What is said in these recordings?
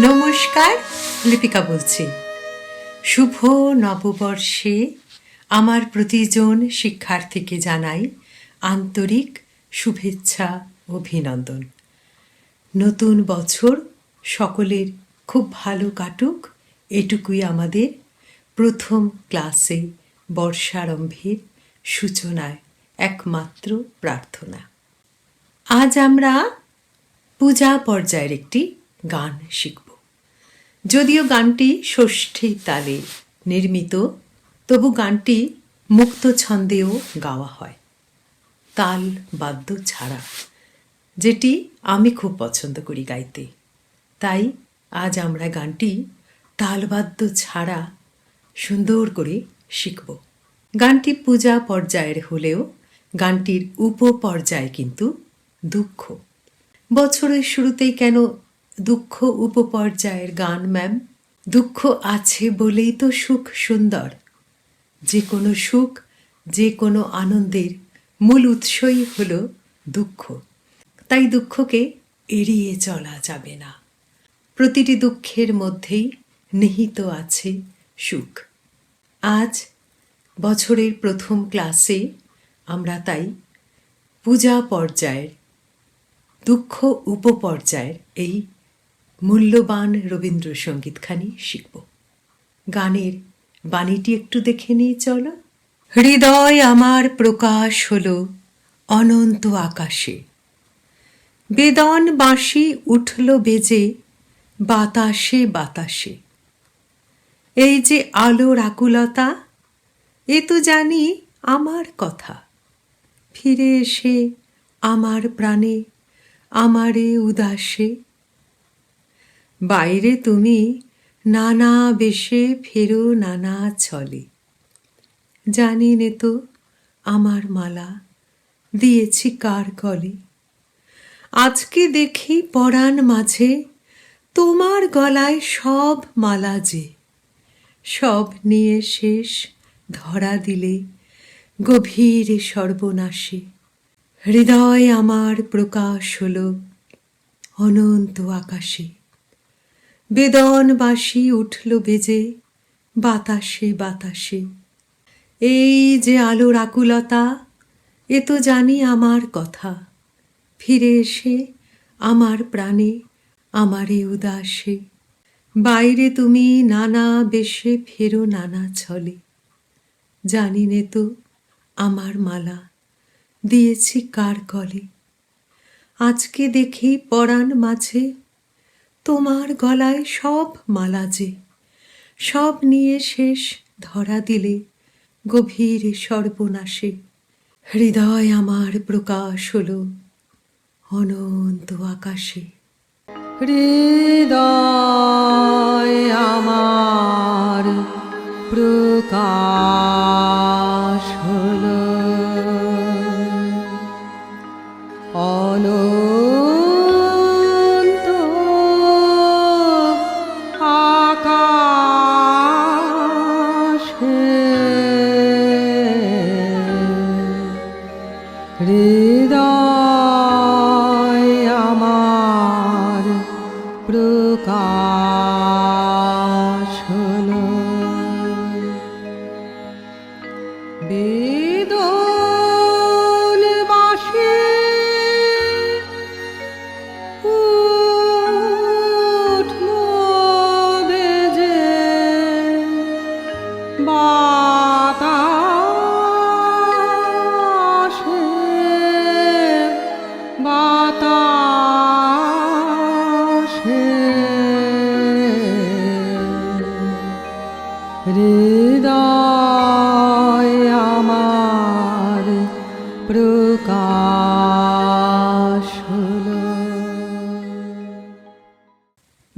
নমস্কার, লিপিকা বলছি। শুভ নববর্ষে আমার প্রতিজন শিক্ষার্থীকে জানাই আন্তরিক শুভেচ্ছা, অভিনন্দন। নতুন বছর সকলের খুব ভালো কাটুক, এটুকুই আমাদের প্রথম ক্লাসে বর্ষারম্ভের সূচনায় একমাত্র প্রার্থনা। আজ আমরা পূজা পর্যায়ের একটি গান শিখব। যদিও গানটি ষষ্ঠী তালে নির্মিত, তবু গানটি মুক্ত ছন্দেও গাওয়া হয়। তাল বাদ্য ছাড়া, যেটি আমি খুব পছন্দ করি গাইতে। তাই আজ আমরা গানটি তালবাদ্য ছাড়া সুন্দর করে শিখব। গানটি পূজা পর্যায়ের হলেও গানটির উপপর্যায় কিন্তু দুঃখ। বছরের শুরুতেই কেন দুঃখ উপপর্যায়ের গান, ম্যাম। দুঃখ আছে বলেই তো সুখ সুন্দর। যে কোনো সুখ, যে কোনো আনন্দের মূল উৎসই হল দুঃখ। তাই দুঃখকে এড়িয়ে চলা যাবে না। প্রতিটি দুঃখের মধ্যেই নিহিত আছে সুখ। আজ বছরের প্রথম ক্লাসে আমরা তাই পূজা পর্যায়ের, দুঃখ উপপর্যায়ের এই মূল্যবান রবীন্দ্রসঙ্গীতখানি শিখব। গানের বাণীটি একটু দেখে নিয়ে চলো। হৃদয় আমার প্রকাশ হলো অনন্ত আকাশে। বেদন বাঁশি উঠল বেজে, বাতাসে বাতাসে। এই যে আলোর আকুলতা, এ তো জানি আমার কথা। ফিরে এসে আমার প্রাণে, আমারে উদাসে বাইরে তুমি নানা বেশে ফেরো, নানা ছলে। জানি নে তো আমার মালা দিয়েছি কার কলে আজকে দেখি পরাণ মাঝে তোমার গলায় সব মালা যে। সব নিয়ে শেষ ধরা দিলে গভীর সর্বনাশে। হৃদয় আমার প্রকাশ হল অনন্ত আকাশে। বেদনবাসী উঠল বেজে, বাতাসে বাতাসে। এই যে আলোর আকুলতা, এ তো জানি আমার কথা। ফিরে এসে আমার প্রাণে, আমারে উদাসে। বাইরে তুমি নানা বেশে, ফেরো নানা ছলে। জানি নে তো আমার মালা, দিয়েছি কার কলে আজকে দেখি পরাণ মাঝে তোমার গলায় সব মালা যে, সব নিয়ে শেষ ধরা দিলে গভীর সর্বনাশে। হৃদয় আমার প্রকাশ হলো অনন্ত আকাশে। হৃদয় আমার প্রকাশ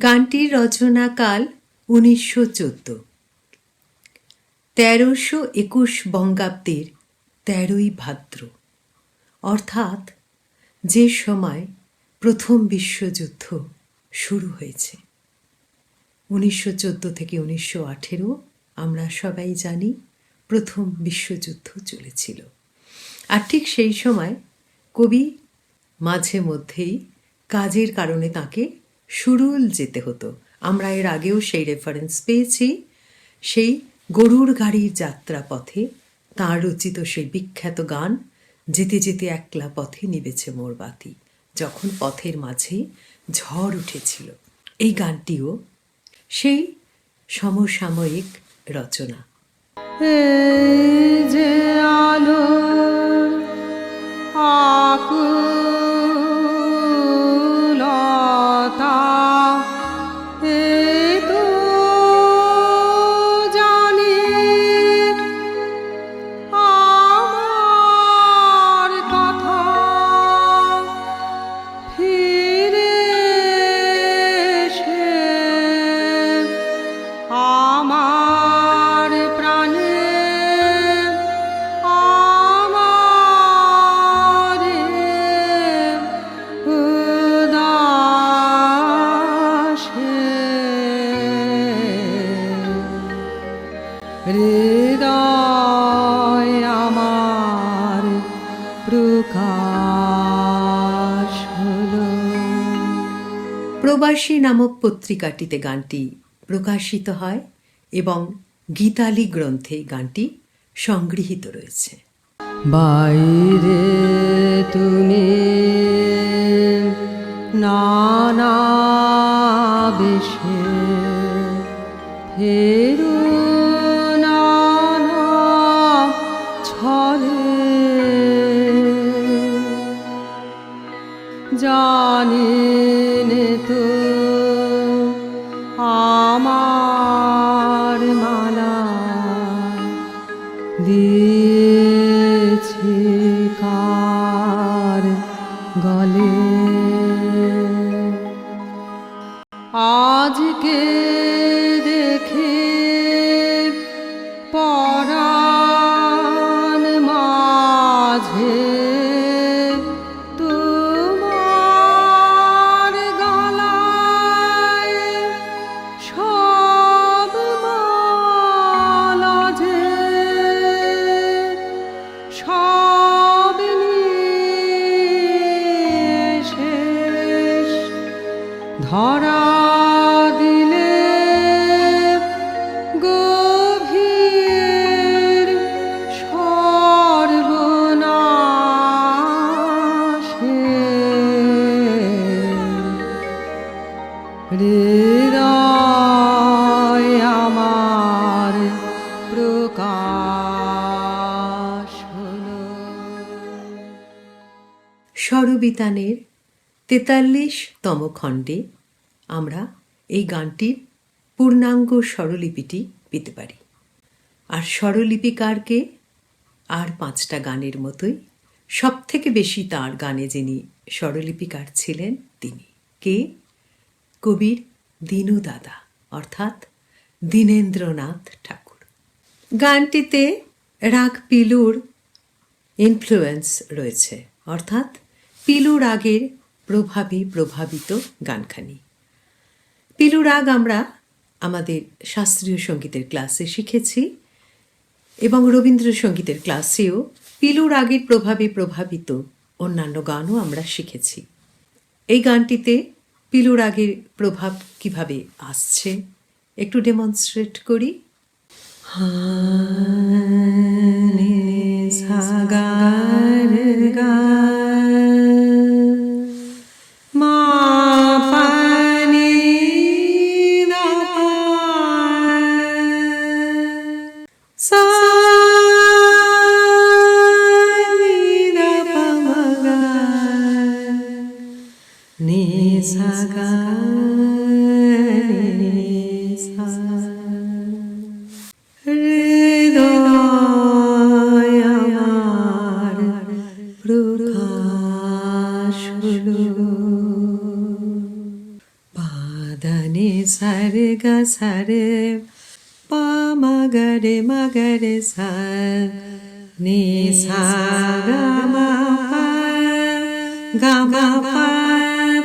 গানটির রচনাকাল উনিশশো চোদ্দ। তেরোশো একুশ বঙ্গাব্দের তেরোই ভাদ্র। অর্থাৎ যে সময় প্রথম বিশ্বযুদ্ধ শুরু হয়েছে। উনিশশো চোদ্দ থেকে উনিশশো আঠেরো আমরা সবাই জানি প্রথম বিশ্বযুদ্ধ চলেছিল। আর ঠিক সেই সময় কবি মাঝে মধ্যেই কাজের কারণে তাকে সুরুল যেতে হতো। আমরা এর আগেও সেই রেফারেন্স পেয়েছি। সেই গরুর গাড়ির যাত্রা পথে তাঁর রচিত সেই বিখ্যাত গান, যেতে যেতে একলা পথে নিবেছে মোর বাতি যখন পথের মাঝে ঝড় উঠেছিল। এই গানটিও সেই সমসাময়িক রচনা। যে আলো আকুলতা প্রবাসী নামক পত্রিকাটিতে গানটি প্রকাশিত হয় এবং গীতালি গ্রন্থে গানটি সংগৃহীত রয়েছে। বাইরে তুমি নানা বেশে ফেরু Amin. স্বরবিতানের তেতাল্লিশতম খণ্ডে আমরা এই গানটির পূর্ণাঙ্গ স্বরলিপিটি পেতে পারি। আর স্বরলিপিকারকে আর পাঁচটা গানের মতোই সব থেকে বেশি তার গানে যিনি স্বরলিপিকার ছিলেন তিনি। কে? কবির দীনু দাদা অর্থাৎ দীনেন্দ্রনাথ ঠাকুর। গানটিতে রাগ পিলুর ইনফ্লুয়েন্স রয়েছে, অর্থাৎ পিলু রাগের প্রভাবে প্রভাবিত গানখানি। পিলু রাগ আমরা আমাদের শাস্ত্রীয় সঙ্গীতের ক্লাসে শিখেছি এবং রবীন্দ্রসঙ্গীতের ক্লাসেও পিলু রাগের প্রভাবে প্রভাবিত অন্যান্য গানও আমরা শিখেছি। এই গানটিতে পিলু রাগের প্রভাব কীভাবে আসছে একটু ডেমনস্ট্রেট করি। सा Because Hare Pa Magare Magare Sa Ni Sa Ga Ma Pa Ga Ma Pa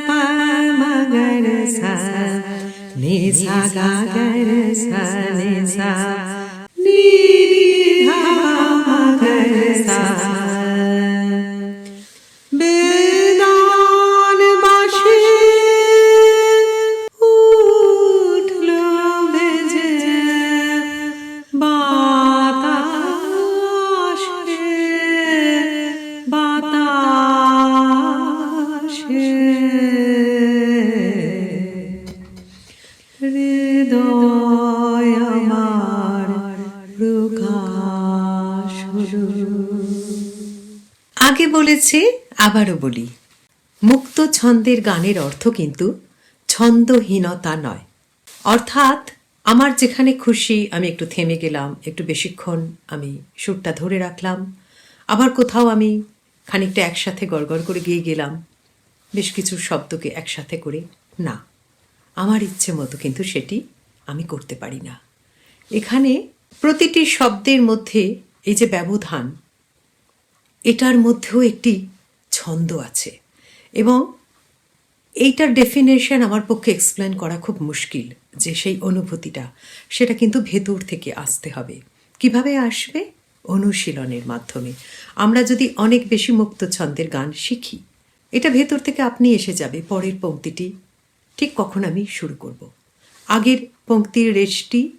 Pa Magare Sa Ni Sa Ga Ga Sa Ni Sa Ni Ni Ha Magare Sa বলেছি, আবারও বলি, মুক্ত ছন্দের গানের অর্থ কিন্তু ছন্দহীনতা নয়। অর্থাৎ আমার যেখানে খুশি আমি একটু থেমে গেলাম, একটু বেশিক্ষণ আমি সুরটা ধরে রাখলাম, আবার কোথাও আমি খানিকটা একসাথে গড়গড় করে গিয়ে গেলাম, বেশ কিছু শব্দকে একসাথে করে, না, আমার ইচ্ছে মতো কিন্তু সেটি আমি করতে পারি না। এখানে প্রতিটি শব্দের মধ্যে এই যে ব্যবধান এটার মধ্যেও একটি ছন্দ আছে। এবং এইটার ডেফিনেশন আমার পক্ষে এক্সপ্লেন করা খুব মুশকিল যে সেই অনুভূতিটা, সেটা কিন্তু ভেতর থেকে আসতে হবে। কীভাবে আসবে? অনুশীলনের মাধ্যমে। আমরা যদি অনেক বেশি মুক্ত ছন্দের গান শিখি, এটা ভেতর থেকে আপনি এসে যাবে পরের পংক্তিটি ঠিক কখন আমি শুরু করব? আগের পংক্তির রেশটি,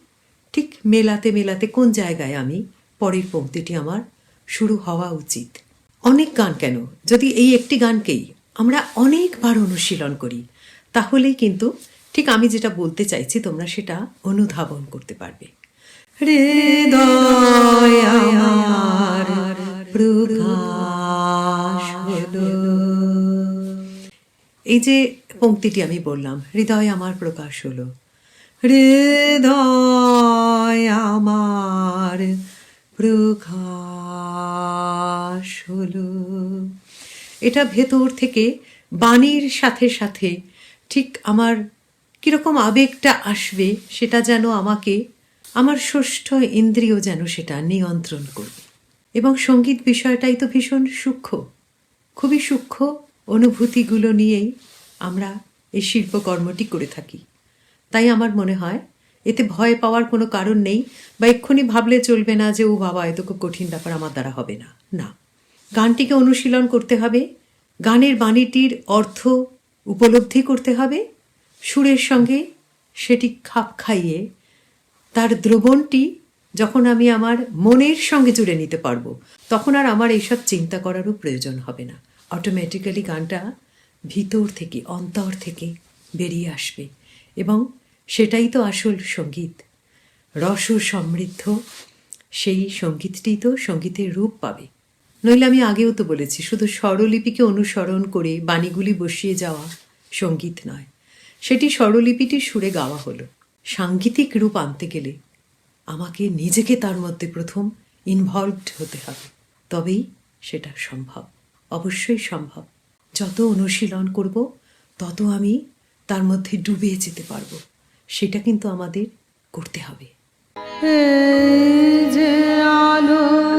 ঠিক মেলাতে মেলাতে কোন জায়গায় আমি পরের পংক্তিটি আমার শুরু হওয়া উচিত। অনেক গান কেন? যদি এই একটি গানকেই আমরা অনেকবার অনুশীলন করি, তাহলেই কিন্তু ঠিক আমি যেটা বলতে চাইছি তোমরা সেটা অনুধাবন করতে পারবে। এই যে পংক্তিটি আমি বললাম, হৃদয় আমার প্রকাশ হলো। হৃদয় আমার প্রকাশ হলো এটা ভেতর থেকে বাণীর সাথে সাথে ঠিক আমার কীরকম আবেগটা আসবে সেটা যেন আমাকে, আমার ষষ্ঠ ইন্দ্রিয় যেন সেটা নিয়ন্ত্রণ করবে। এবং সংগীত বিষয়টাই তো ভীষণ সূক্ষ্ম। খুবই সূক্ষ্ম অনুভূতিগুলো নিয়েই আমরা এই শিল্পকর্মটি করে থাকি। তাই আমার মনে হয়, এতে ভয় পাওয়ার কোনো কারণ নেই বা এক্ষুনি ভাবলে চলবে না যে, ও বাবা, এত খুব কঠিন ব্যাপার আমার দ্বারা হবে না। না। গানটিকে অনুশীলন করতে হবে। গানের বাণীটির অর্থ উপলব্ধি করতে হবে। সুরের সঙ্গে সেটি খাপ খাইয়ে তার দ্রবণটি যখন আমি আমার মনের সঙ্গে জুড়ে নিতে পারব, তখন আর আমার এইসব চিন্তা করারও প্রয়োজন হবে না। অটোমেটিক্যালি গানটা ভিতর থেকে, অন্তর থেকে বেরিয়ে আসবে এবং সেটাই তো আসল সংগীত। রস সমৃদ্ধ সেই সঙ্গীতটি তো সঙ্গীতের রূপ পাবে। নইলে আমি আগেও তো বলেছি, শুধু স্বরলিপিকে অনুসরণ করে বাণীগুলি বসিয়ে যাওয়া সংগীত নয়। সেটি স্বরলিপিটি সুরে গাওয়া হলো। সাংগীতিক রূপ আনতে গেলে আমাকে নিজেকে তার মধ্যে প্রথম ইনভলভড হতে হবে। তবেই সেটা সম্ভব, অবশ্যই সম্ভব। যত অনুশীলন করব, তত আমি তার মধ্যে ডুবে যেতে পারব। সেটা কিন্তু আমাদের করতে হবে। যে আলো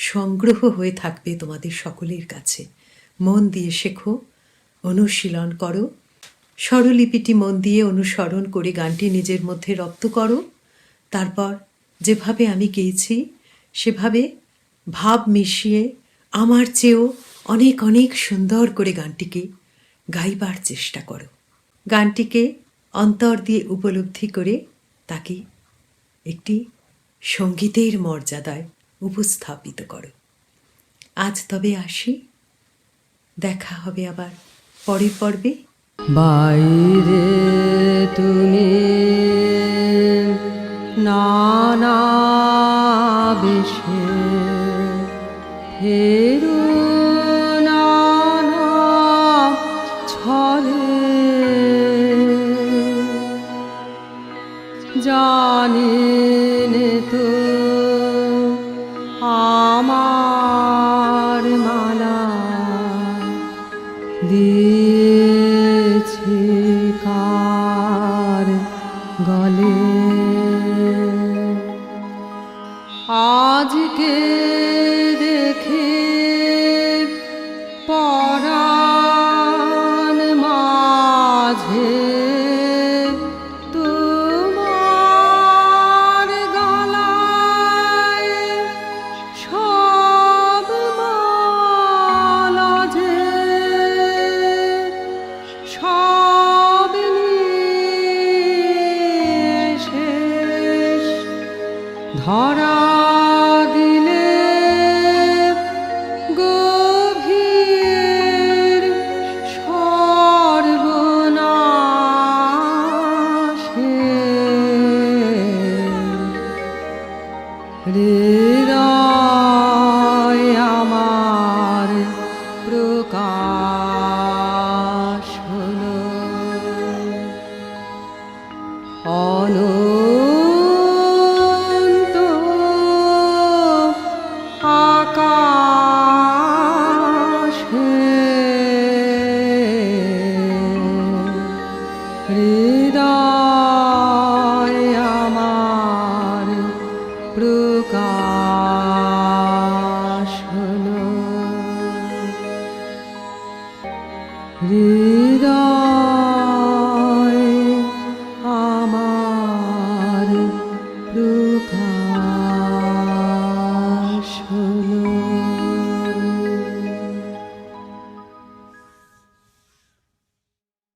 সংগ্রহ হয়ে থাকবে তোমাদের সকলের কাছে। মন দিয়ে শেখো, অনুশীলন করো। স্বরলিপিটি মন দিয়ে অনুসরণ করে গানটি নিজের মধ্যে রপ্ত করো। তারপর যেভাবে আমি গেয়েছি, সেভাবে ভাব মিশিয়ে আমার চেয়েও অনেক অনেক সুন্দর করে গানটিকে গাইবার চেষ্টা করো। গানটিকে অন্তর দিয়ে উপলব্ধি করে তাকে একটি সঙ্গীতের মর্যাদায় উপস্থাপিত করো। আজ তবে আসি। দেখা হবে আবার পরের পর্বে। বাইরে তুমি আজকে